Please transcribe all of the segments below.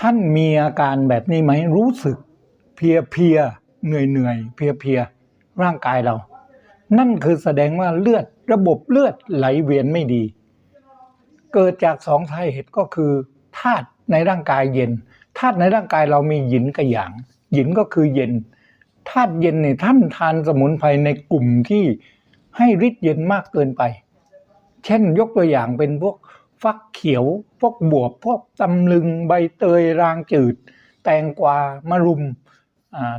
ท่านมีอาการแบบนี้ไหมรู้สึกเพียเพียเหนื่อยเหนื่อยเพียเพียร่างกายเรา นั่นคือแสดงว่าเลือดระบบเลือดไหลเวียนไม่ดี เกิดจากสองสาเหตุก็คือธาตุในร่างกายเย็นธาตุในร่างกายเรามีหยินกับหยางหยินก็คือเย็นธาตุเย็นเนี่ยท่านทานสมุนไพรในกลุ่มที่ให้ฤทธิ์เย็นมากเกินไป เช่นยกตัวอย่างเป็นพวก ฟักเขียว พวกบวบ พวกตำลึงใบเตยรางจืด แตงกวามะรุม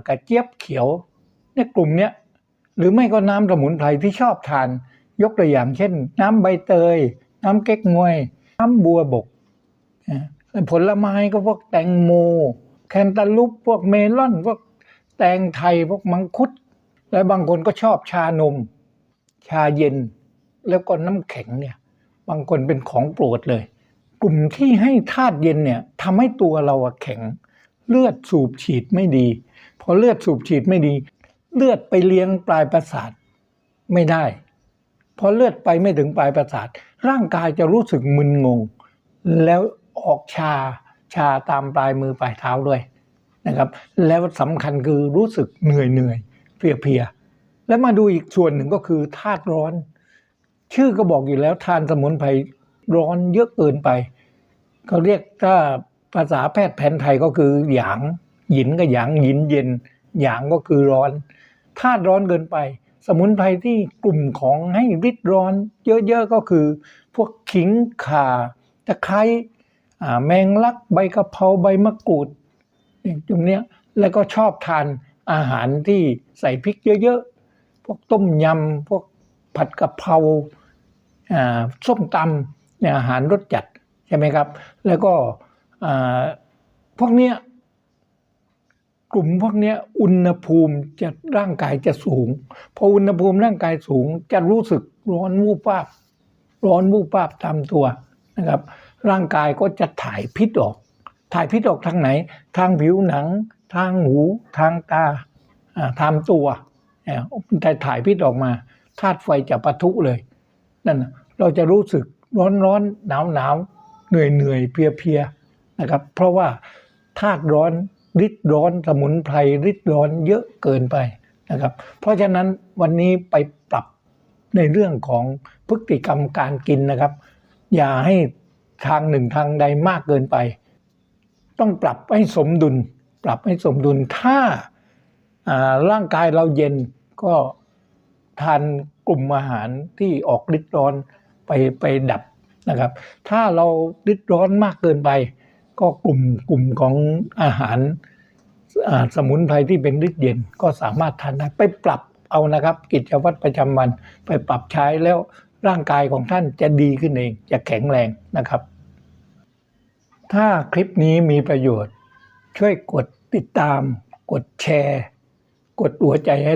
กระเจี๊ยบเขียวเนี่ยกลุ่มเนี้ยหรือไม่ก็น้ำสมุนไพรที่ชอบทาน ยกตัวอย่างเช่น น้ำใบเตย น้ำเก๊กมวย น้ำบัวบกผลไม้ก็พวกแตงโม แคนตาลูปพวกเมลอนพวกแตงไทยพวกมังคุด และบางคนก็ชอบชานม ชาเย็น แล้วก็น้ำแข็งเนี่ย บางคนเป็นของโปรดเลย กลุ่มที่ให้ธาตุเย็นเนี่ยทำให้ตัวเราแข็ง เลือดสูบฉีดไม่ดีพอเลือดสูบฉีดไม่ดี เลือดไปเลี้ยงปลายประสาทไม่ได้พอเลือดไปไม่ถึงปลายประสาท ร่างกายจะรู้สึกมึนงง แล้วออกชาชาตามปลายมือปลายเท้าด้วยนะครับ แล้วสำคัญคือรู้สึกเหนื่อยเหนื่อยเพลียเพลียแล้วมาดูอีกส่วนหนึ่งก็คือธาตุร้อน ชื่อก็บอกอยู่แล้วทานสมุนไพรร้อนเยอะเกินไปเขาเรียกถ้าภาษาแพทย์แผนไทยก็คือหยางหยินกับหยางหยินเย็นหยางก็คือร้อนธาตุร้อนเกินไป สมุนไพรที่กลุ่มของให้ริดร้อนเยอะๆก็คือ พวกขิงข่าตะไคร้แมงลักใบกะเพราใบมะกรูดเนี่ยตรงเนี้ยแล้วก็ชอบทานอาหารที่ใส่พริกเยอะๆ พวกต้มยำ พวกผัดกะเพรา ส้มตำเนี่ยอาหารรสจัดใช่ไหมครับ แล้วก็พวกเนี้ยกลุ่มพวกเนี้ยอุณหภูมิจะร่างกายจะสูง พออุณหภูมิร่างกายสูงจะรู้สึกร้อนวูบวาบร้อนวูบวาบตามตัวนะครับ ร่างกายก็จะถ่ายพิษออก ถ่ายพิษออกทางไหน ทางผิวหนัง ทางหู ทางตาทางตัวเนี่ถ่ายพิษออกมาธาตุไฟจะปะทุเลยนั่นนะ เราจะรู้สึกร้อนร้อนหนาวหนาวเหนื่อยเหนื่อยเพียเพียนะครับ เพราะว่าธาตุร้อนริดร้อนสมุนไพรริดร้อนเยอะเกินไปนะครับ เพราะฉะนั้นวันนี้ไปปรับในเรื่องของพฤติกรรมการกินนะครับ อย่าให้ทางหนึ่งทางใดมากเกินไป ต้องปรับให้สมดุล ปรับให้สมดุลถ้าอ่าร่างกายเราเย็นก็ทานกลุ่มอาหารที่ออกฤทธิ์ร้อน ไปไปดับนะครับ ถ้าเราฤทธิ์ร้อนมากเกินไป ก็กลุ่มกลุ่มของอาหารสมุนไพรที่เป็นฤทธิ์เย็นก็สามารถทานได้ไปปรับเอานะครับ กิจวัตรประจำวันไปปรับใช้แล้วร่างกายของท่านจะดีขึ้นเอง จะแข็งแรงนะครับ ถ้าคลิปนี้มีประโยชน์ ช่วยกดติดตาม กดแชร์ กดหัวใจให้